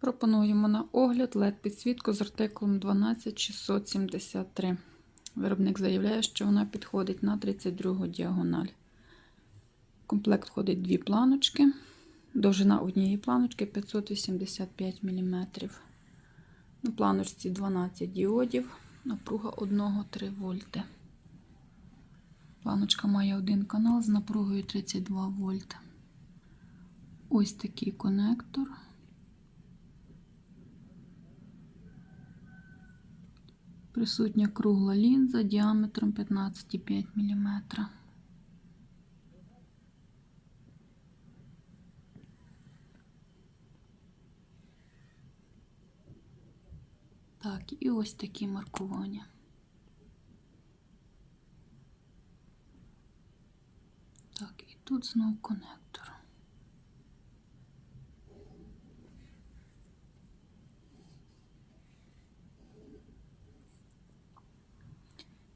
Пропонуємо на огляд led підсвітку з артикулом 12673. Виробник заявляє, що вона підходить на 32 діагональ. В комплект входить дві планочки. Довжина однієї планочки 585 мм. На планочці 12 діодів, напруга 1-3 вольти. Планочка має один канал з напругою 32 вольт. Ось такий конектор. Присутня кругла лінза діаметром 15,5 мм. Так, і ось такі маркування. Так, і тут знов конектор.